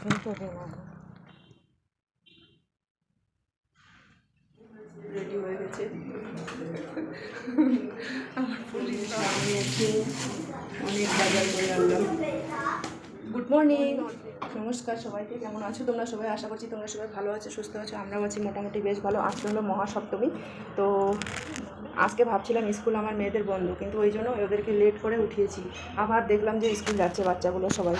শুনতে দে না রেডি হয়ে গেছে পুলিশ আমি বাজার গুড মর্নিং নমস্কার সবাইকে, কেমন আছো তোমরা? সবাই আশা করছি তোমরা সবাই ভালো আছো, সুস্থ আছো। আমরাও আছি মোটামুটি বেশ ভালো। আজকে হলো মহাসপ্তমী। তো আজকে ভাবছিলাম স্কুল আমার মেয়েদের বন্ধ, কিন্তু ওই জন্য ওদেরকে লেট করে উঠিয়েছি। আবার দেখলাম যে স্কুল যাচ্ছে বাচ্চাগুলো সবাই।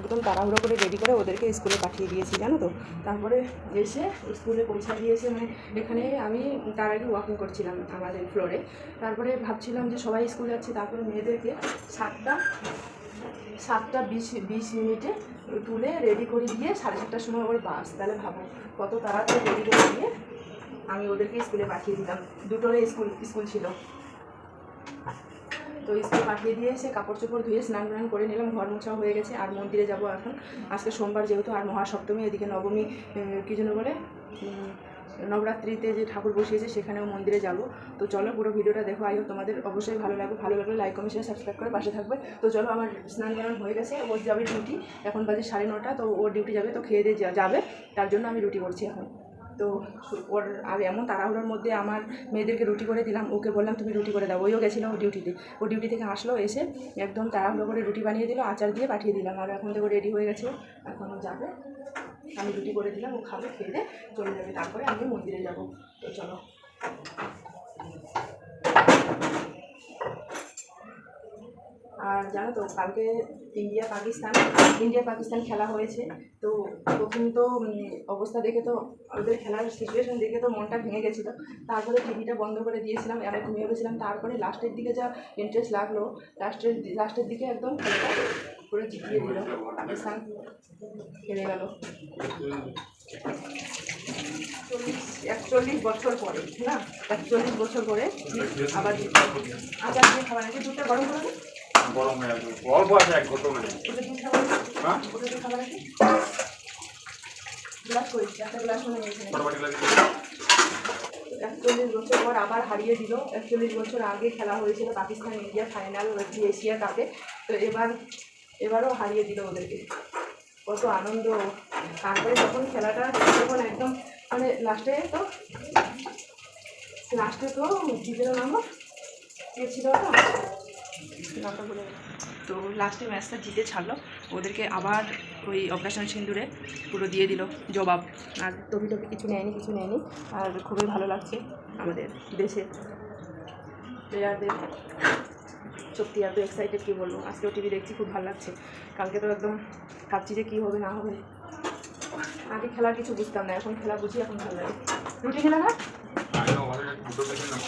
একদম তাড়াহুড়ো করে রেডি করে ওদেরকে স্কুলে পাঠিয়ে দিয়েছি, জানো তো? তারপরে এসে স্কুলে পৌঁছা দিয়েছে মানে এখানে আমি তার আগে ওয়াকিং করছিলাম আমাদের ফ্লোরে তারপরে ভাবছিলাম যে সবাই স্কুল যাচ্ছে, তারপরে মেয়েদেরকে সাতটা সাতটা বিশ বিশ মিনিটে তুলে রেডি করে দিয়ে সাড়ে সাতটার সময় ওর বাস, তাহলে ভাবো কত তাড়াতাড়ি রেডি করে দিয়ে আমি ওদেরকে স্কুলে পাঠিয়ে দিলাম দুটোরে স্কুল স্কুল ছিল। তো স্কুলে পাঠিয়ে দিয়ে এসে কাপড় চোপড় ধুয়ে স্নান টান করে নিলাম, ঘর মোছা হয়ে গেছে, আর মন্দিরে যাব এখন। আজকে সোমবার যেহেতু, আর মহাসপ্তমী, এদিকে নবমী কী জন্য বলে নবরাত্রিতে যে ঠাকুর বসিয়েছে, সেখানেও মন্দিরে যাব। তো চলো পুরো ভিডিওটা দেখো, আই হোক তোমাদের অবশ্যই ভালো লাগবে। ভালো লাগলে লাইক কমেন্ট শেয়ার সাবস্ক্রাইব করে পাশে থাকবে। তো চলো আমার স্নান টান হয়ে গেছে ওর যাবে ডিউটি এখন বাজে সাড়ে নটা, তো ওর ডিউটি যাবে, তো খেয়ে দিয়ে যাবে। তার জন্য আমি রুটি করছি এখন। তো ওর আর এমন তাড়াহুড়োর মধ্যে আমার মেয়েদেরকে রুটি করে দিলাম। ওকে বললাম, তুমি রুটি করে দাও। ওইও গেছিল ডিউটিতে। ও ডিউটি থেকে আসলো, এসে একদম তাড়াহুড়ো করে রুটি বানিয়ে দিল, আচার দিয়ে পাঠিয়ে দিলাম। আর এখন থেকে রেডি হয়ে গেছে। এখন যাবে। আমি রুটি করে দিলাম, ও খাবে, খেয়ে চলে যাবে। তারপরে আমি মন্দিরে যাব। তো চলো। আর জানো তো, কালকে ইন্ডিয়া পাকিস্তান ইন্ডিয়া পাকিস্তান খেলা হয়েছে। তো প্রথম তো অবস্থা দেখে তো, ওদের খেলার সিচুয়েশন দেখে তো মনটা ভেঙে গেছিল। তারপরে টিভিটা বন্ধ করে দিয়েছিলাম আমি ঘুমিয়ে গেছিলাম তারপরে লাস্টের দিকে যা ইন্টারেস্ট লাগল লাস্টের লাস্টের দিকে একদম পুরো জিতিয়ে দিল। পাকিস্তান হেরে গেল। চল্লিশ একচল্লিশ বছর পরে, না? একচল্লিশ বছর পরে আবার দিয়ে খাবার আছে, দুধটা গরম করে। গরম হয়ে আসবে অল্প আছে এক আছে? হ্যাঁ একচল্লিশ বছর পর আবার হারিয়ে দিল। একচল্লিশ বছর আগে খেলা হয়েছিল পাকিস্তান ইন্ডিয়া ফাইনাল এশিয়া কাপে তো এবার এবারও হারিয়ে দিল ওদেরকে। কত আনন্দ। তারপরে যখন খেলাটা যখন একদম মানে লাস্টে তো লাস্টে তো জিতের নাম কে ছিল ওটা? নামটা গেলাম। তো লাস্টে ম্যাচটা জিতে ছাড়লো। ওদেরকে আবার ওই অপারেশন সিন্দুরে পুরো দিয়ে দিল জবাব। আর টপি টপি কিছু নেয়নি কিছু নেয়নি। আর খুবই ভালো লাগছে আমাদের দেশে। প্লেয়ারদের সত্যি এত এক্সাইটেড কী বলব? আজকেও টিভি দেখছি, খুব ভালো লাগছে। কালকে তো একদম ভাবছি যে কী হবে, না হবে। আগে খেলার কিছু বুঝতাম না, এখন খেলা বুঝি, এখন ভালো লাগে। রুটি খেলা না আমি না ভালো দুটো বেশি না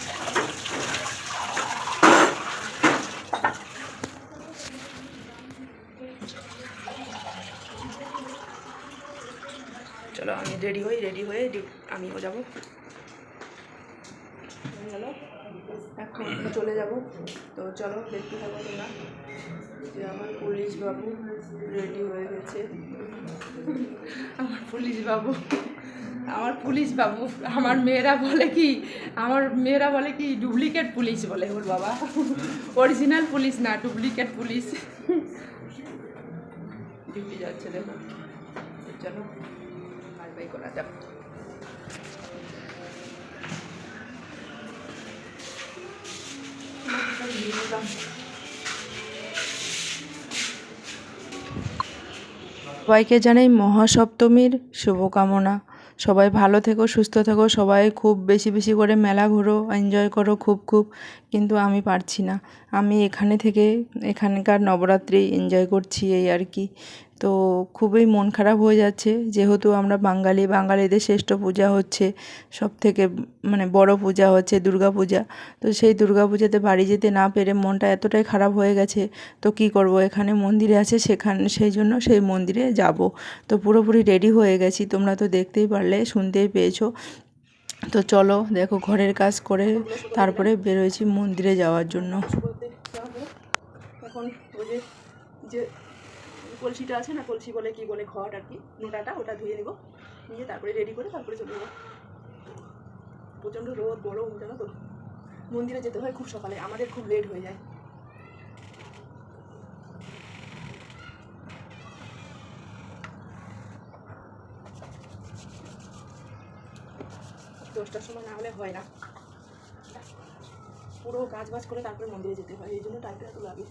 চলো, আমি রেডি হই রেডি হয়ে আমিও যাব। গেল এখন চলে যাব। তো চলো, দেখতে থাকো তোমরা। যে আমার পুলিশ বাবু রেডি হয়ে গেছে। আমার পুলিশ বাবু আমার পুলিশ বাবু আমার মেয়েরা বলে কি, আমার মেয়েরা বলে কি ডুপ্লিকেট পুলিশ বলে ওর বাবা। অরিজিনাল পুলিশ না ডুপ্লিকেট পুলিশ। ডিউটি যাচ্ছে, দেখো। চলো। বাই করা সবাইকে জানাই মহাসপ্তমীর শুভকামনা। সবাই ভালো থেকো, সুস্থ থেকো, সবাই খুব বেশি বেশি করে মেলা ঘোরো এনজয় করো খুব খুব, কিন্তু আমি পারছি না। আমি এখানে থেকে এখানকার নবরাত্রি এনজয় করছি এই আর কি। তো খুবই মন খারাপ হয়ে যাচ্ছে। যেহেতু আমরা বাঙালি, বাঙালিদের শ্রেষ্ঠ পূজা হচ্ছে সব থেকে মানে বড় পূজা হচ্ছে দুর্গা পূজা। তো সেই দুর্গা পূজাতে বাড়ি যেতে না পেরে মনটা এতটাই খারাপ হয়ে গেছে, তো কি করব? এখানে মন্দিরে আছে, সেখানে, সেই জন্য সেই মন্দিরে যাব। তো পুরোপুরি রেডি হয়ে গেছি, তোমরা তো দেখতেই পারলে, শুনতেই পেয়েছ। তো চলো, দেখো ঘরের কাজ করে তারপরে বেরোয়েছি মন্দিরে যাওয়ার জন্য। এখন যে কলসিটা আছে না, কলসি বলে কি বলে খট আর কি, নোটাটা, ওটা ধুয়ে নেব। নিয়ে তারপরে রেডি করে তারপরে চলে যাব। প্রচণ্ড রোদ, গরম, জানো তো। মন্দিরে যেতে হয় খুব সকালে, আমাদের খুব লেট হয়ে যায়। দশটার সময় না হলে হয় না। পুরো কাজ বাজ করে তারপরে মন্দিরে যেতে হয়, এই জন্য টাইমটা এত লাগে।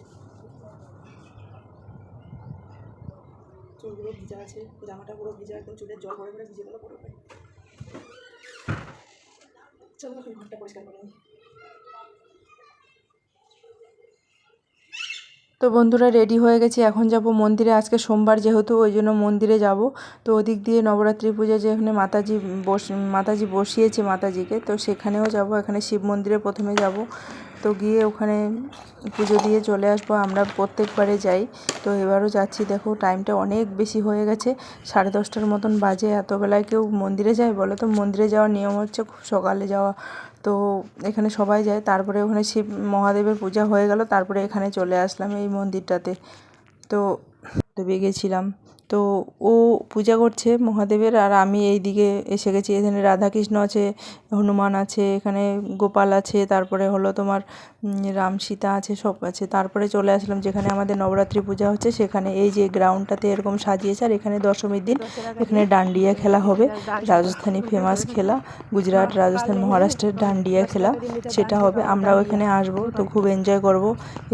চুলগুলো ভিজা আছে, জামাটা পুরো ভিজা, একদম চুলের জল পরে পরে ভিজে গেলো পুরো চলো এখন ঘরটা পরিষ্কার করে তো বন্ধুরা রেডি হয়ে গেছি, এখন যাব মন্দিরে। আজকে সোমবার যেহেতু, ওই জন্য মন্দিরে যাব। তো ওদিক দিয়ে নবরাত্রি পূজা যেখানে মাতাজি বস, মাতাজি বসিয়েছে মাতাজিকে, তো সেখানেও যাব, এখানে শিব মন্দিরে প্রথমে যাব। তো গিয়ে ওখানে পুজো দিয়ে চলে আসব, আমরা প্রত্যেকবারে যাই। তো এবারও যাচ্ছি, দেখো টাইমটা অনেক বেশি হয়ে গেছে, সাড়ে দশটার মতন বাজে এত বেলায় কেউ মন্দিরে যায় বলো তো? মন্দিরে যাওয়ার নিয়ম হচ্ছে খুব সকালে যাওয়া। তো এখানে সবাই যায়, তারপরে ওখানে শিব মহাদেবের পূজা হয়ে গেল, তারপরে এখানে চলে আসলাম এই মন্দিরটাতে। তো দেবে গেছিলাম। তো ও পূজা করছে মহাদেবের, আর আমি এই দিকে এসে গেছি। এখানে রাধাকৃষ্ণ আছে, হনুমান আছে, এখানে গোপাল আছে, তারপরে হলো তোমার রাম সীতা আছে, সব আছে। তারপরে চলে আসলাম যেখানে আমাদের নবরাত্রি পূজা হচ্ছে, সেখানে এই যে গ্রাউন্ডটাতে এরকম সাজিয়েছে, আর এখানে দশমীর দিন এখানে ডান্ডিয়া খেলা হবে। রাজস্থানী ফেমাস খেলা, গুজরাট রাজস্থান মহারাষ্ট্রের ডান্ডিয়া খেলা, সেটা হবে। আমরাও এখানে আসব, তো খুব এনজয় করব।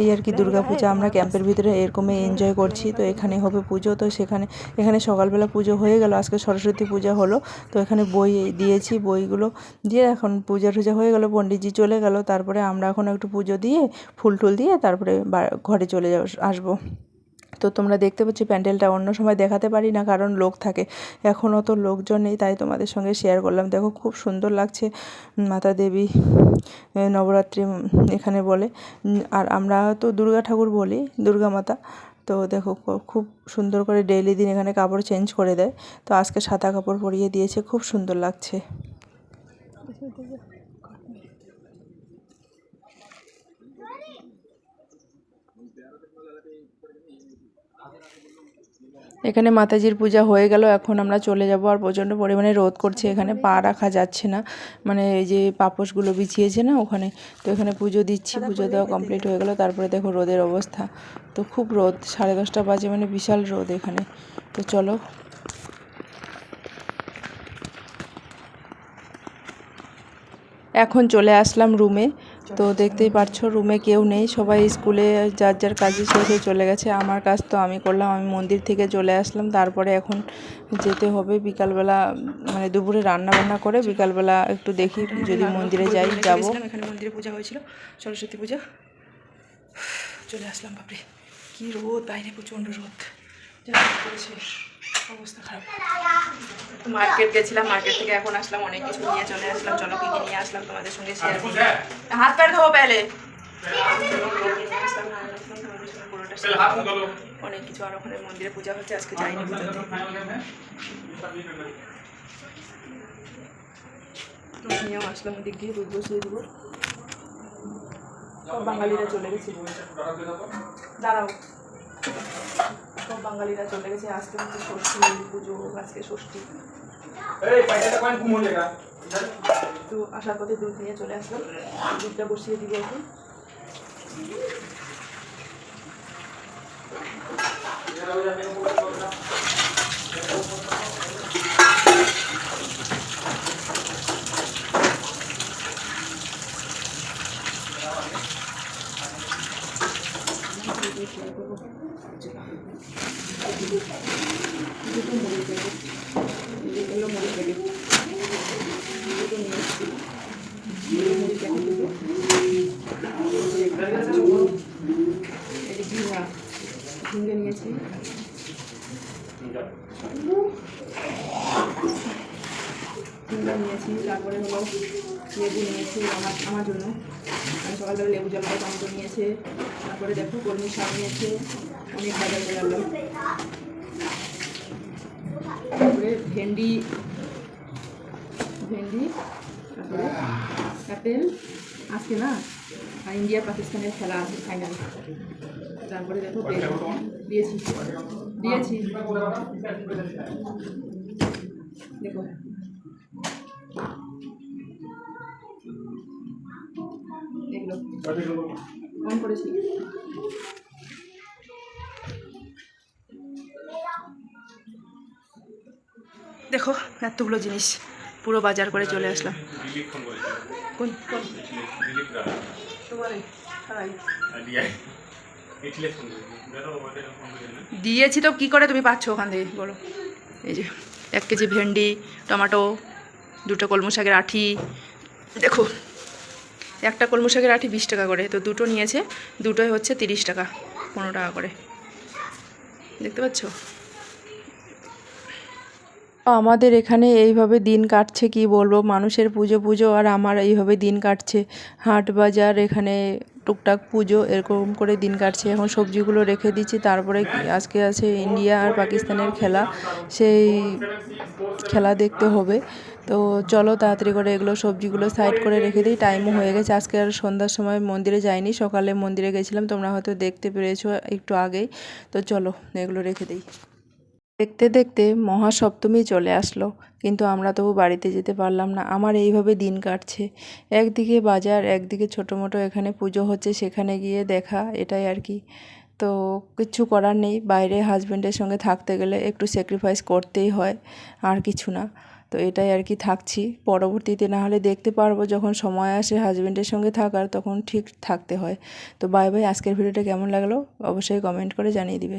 এই আর কি দুর্গাপূজা, আমরা ক্যাম্পের ভিতরে এরকমই এনজয় করছি, তো এখানে হবে পুজো, তো সেখানে এখানে সকালবেলা পুজো হয়ে গেল, আজকে সরস্বতী পূজা হলো, তো এখানে বই দিয়েছি, বইগুলো দিয়ে এখন পূজা টুজা হয়ে গেল, পণ্ডিতজি চলে গেল, তারপরে আমরা এখন একটু পুজো দিয়ে, ফুল টুল দিয়ে তারপরে ঘরে চলে যাব আসব। তো তোমরা দেখতে পাচ্ছি প্যান্ডেলটা, অন্য সময় দেখাতে পারি না, কারণ লোক থাকে। এখন অত লোকজন নেই, তাই তোমাদের সঙ্গে শেয়ার করলাম। দেখো খুব সুন্দর লাগছে, মাতা দেবী নবরাত্রি এখানে বলে। আর আমরা তো দুর্গা ঠাকুর বলি, দুর্গা মাতা। তো দেখো খুব সুন্দর করে ডেইলি দিন এখানে কাপড় চেঞ্জ করে দেয়। তো আজকে সাদা কাপড় পরিয়ে দিয়েছে, খুব সুন্দর লাগছে। এখানে মাতাজির পূজা হয়ে গেল, এখন আমরা চলে যাব। আর প্রচণ্ড পরিমাণে রোদ করছে, এখানে পা রাখা যাচ্ছে না। মানে এই যে পাপোশগুলো বিছিয়েছে না ওখানে, তো এখানে পুজো দিচ্ছি, পুজো দেওয়া কমপ্লিট হয়ে গেল। তারপরে দেখো রোদের অবস্থা। তো খুব রোদ, সাড়ে দশটা বাজে মানে বিশাল রোদ এখানে। তো চলো। এখন চলে আসলাম রুমে তো দেখতেই পারছ রুমে কেউ নেই সবাই স্কুলে যার যার কাজে শেষে চলে গেছে। আমার কাজ তো আমি করলাম আমি মন্দির থেকে চলে আসলাম তারপরে এখন যেতে হবে বিকালবেলা মানে দুপুরে রান্না বান্না করে বিকালবেলা একটু দেখি যদি মন্দিরে যাই যাব। এখানে মন্দিরে পূজা হয়েছিল সরস্বতী পূজা। চলে আসলাম বাপরে কি রোদ বাইরে প্রচণ্ড রোদ। যা পড়েছে, অবস্থা খারাপ। মার্কেট গেছিলাম মার্কেট থেকে এখন আসলাম, অনেক কিছু নিয়ে চলে আসলাম, চলো কি নিয়ে আসলাম তোমাদের সঙ্গে শেয়ার করি। হাত পায়ে ধোবো পেলে? অনেক কিছু আর ওখানে মন্দিরে পূজা হচ্ছে, আজকে যাইনি পুজো নিয়েও আসলাম ওদিক দিয়ে, দুধ বসিয়ে দেবো। বাঙালিরা চলে গেছিল দাঁড়াও। বাঙালিরা চলে গেছে আজকে হচ্ছে ষষ্ঠী পুজো আজকে ষষ্ঠী। তো আসার পথে দুধ নিয়ে চলে আসলাম। দুধটা বসিয়ে দিব এখন। Thank you. নিয়েছি ঝিঙ্গা নিয়েছি তারপরে হলো লেবু নিয়েছি আমার আমার জন্য। সকালবেলা লেবু জলপাই টমেটো নিয়েছে। তারপরে দেখো কর্মী শাক নিয়েছে। অনেক বাজার করে আনলাম। তারপরে ভেন্ডি ভেন্ডি, তারপরে অ্যাপেল। আজকে না, আর ইন্ডিয়া পাকিস্তানের খেলা আছে ফাইনাল তারপরে দেখো দিয়েছি। দিয়েছি। দেখো। দেখো, এতগুলো জিনিস পুরো বাজার করে চলে আসলাম। দিয়েছি তো, কি করে তুমি পাচ্ছ ওখান থেকে? বলো। এই যে, এক কেজি ভেন্ডি, টমেটো, দুটো কলমু শাকের আঠি। দেখো একটা কলমু শাকের আঠি বিশ টাকা করে, তো দুটো নিয়েছে, দুটোই হচ্ছে তিরিশ টাকা, পনেরো টাকা করে। দেখতে পাচ্ছ? আমাদের এখানে এইভাবে দিন কাটছে, কি বলব? মানুষের পুজো পুজো, আর আমার এইভাবে দিন কাটছে। হাট বাজার এখানে টুকটাক পুজো এরকম করে দিন কাটছে। এখন সবজিগুলো রেখে দিচ্ছি। তারপরে আজকে আছে ইন্ডিয়া আর পাকিস্তানের খেলা। সেই খেলা দেখতে হবে। তো চলো তাড়াতাড়ি করে এগুলো সবজিগুলো সাইড করে রেখে দিই। টাইমও হয়ে গেছে। আজকে আর সন্ধ্যার সময় মন্দিরে যাইনি। সকালে মন্দিরে গেছিলাম। তোমরা হয়তো দেখতে পেরেছ একটু আগেই। তো চলো এগুলো রেখে দিই। দেখতে দেখতে মহাসপ্তমী চলে আসলো, কিন্তু আমরা তবু বাড়িতে যেতে পারলাম না। আমার এইভাবে দিন কাটছে। একদিকে বাজার, একদিকে ছোটো মোটো এখানে পুজো হচ্ছে, সেখানে গিয়ে দেখা, এটাই আর কি। তো কিচ্ছু করার নেই, বাইরে হাজব্যান্ডের সঙ্গে থাকতে গেলে একটু স্যাক্রিফাইস করতেই হয়, আর কিছু না। তো এটাই আর কি থাকছি। পরবর্তীতে না হলে দেখতে পারব, যখন সময় আসে হাজব্যান্ডের সঙ্গে থাকার, তখন ঠিক থাকতে হয়। তো বাই বাই আজকের ভিডিওটা কেমন লাগল? অবশ্যই কমেন্ট করে জানিয়ে দিবে।